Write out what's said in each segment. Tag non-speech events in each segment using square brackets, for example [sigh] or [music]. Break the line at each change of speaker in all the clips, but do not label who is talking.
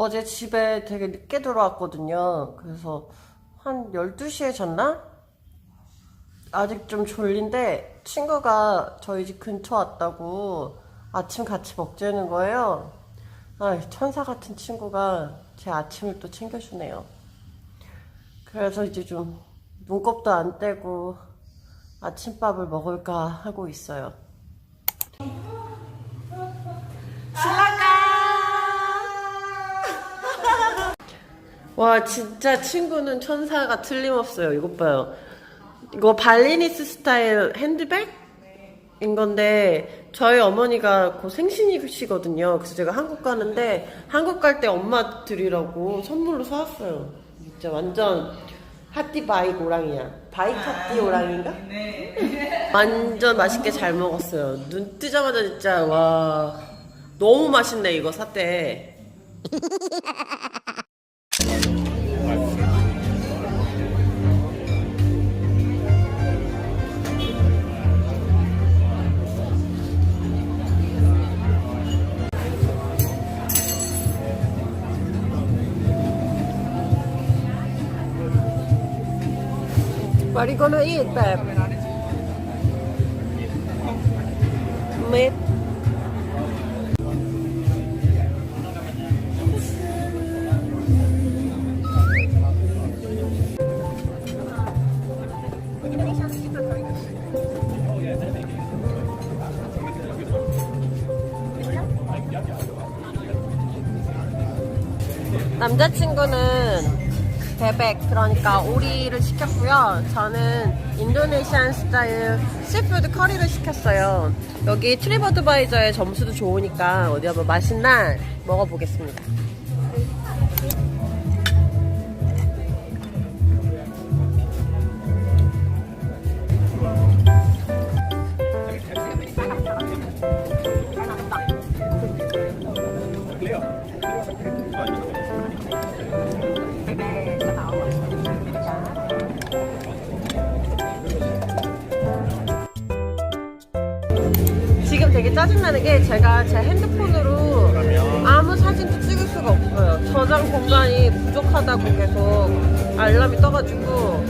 어제 집에 되게 늦게 들어왔거든요. 그래서 한 12시에 잤나? 아직 좀 졸린데 친구가 저희 집 근처 왔다고 아침 같이 먹자는 거예요. 아, 천사 같은 친구가 제 아침을 또 챙겨주네요. 그래서 이제 좀 눈곱도 안 떼고 아침밥을 먹을까 하고 있어요. 와 진짜 친구는 천사가 틀림없어요. 이것 봐요. 이거 발리니스 스타일 핸드백인 건데 저희 어머니가 곧 생신이시거든요. 그래서 제가 한국 가는데 한국 갈 때 엄마 드리라고 선물로 사왔어요. 진짜 완전 핫띠 바이 고랑이야. 바이 핫띠 오랑인가? 완전 맛있게 잘 먹었어요. 눈 뜨자마자 진짜 와 너무 맛있네 이거 사태. [laughs] What are you gonna eat, babe? Meat. 남자친구는 베백 그러니까 오리를 시켰고요. 저는 인도네시안 스타일 시푸드 커리를 시켰어요. 여기 트리버드바이저의 점수도 좋으니까 어디 한번 맛있나 먹어보겠습니다. 지금 되게 짜증나는 게 제가 제 핸드폰으로 아무 사진도 찍을 수가 없어요. 저장 공간이 부족하다고 계속 알람이 떠가지고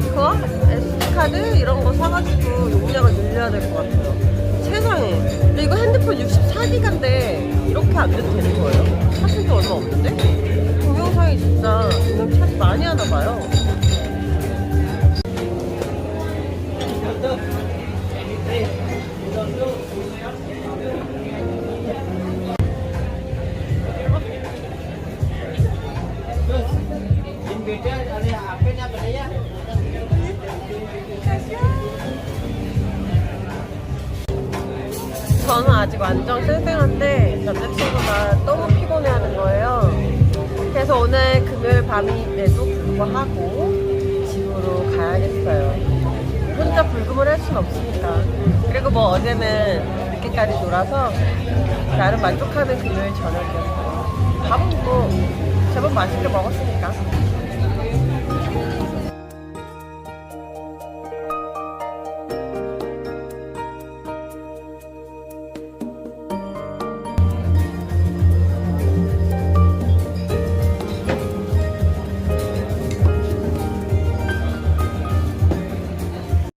그거? SD카드 이런 거 사가지고 용량을 늘려야 될 것 같아요. 세상에. 근데 이거 핸드폰 64기가인데 이렇게 안 돼도 되는 거예요? 사진도 얼마 없는데? 동영상이 진짜 그냥 참 많이 하나 봐요. 저는 아직 완전 쌩쌩한데 남자친구가 너무 피곤해하는 거예요. 그래서 오늘 금요일 밤임에도 불구하고 집으로 가야겠어요. 혼자 불금을 할순 없으니까. 그리고 뭐 어제는 늦게까지 놀아서 나름 만족하는 금요일 저녁이었어요. 밥은 뭐 제법 맛있게 먹었으니까.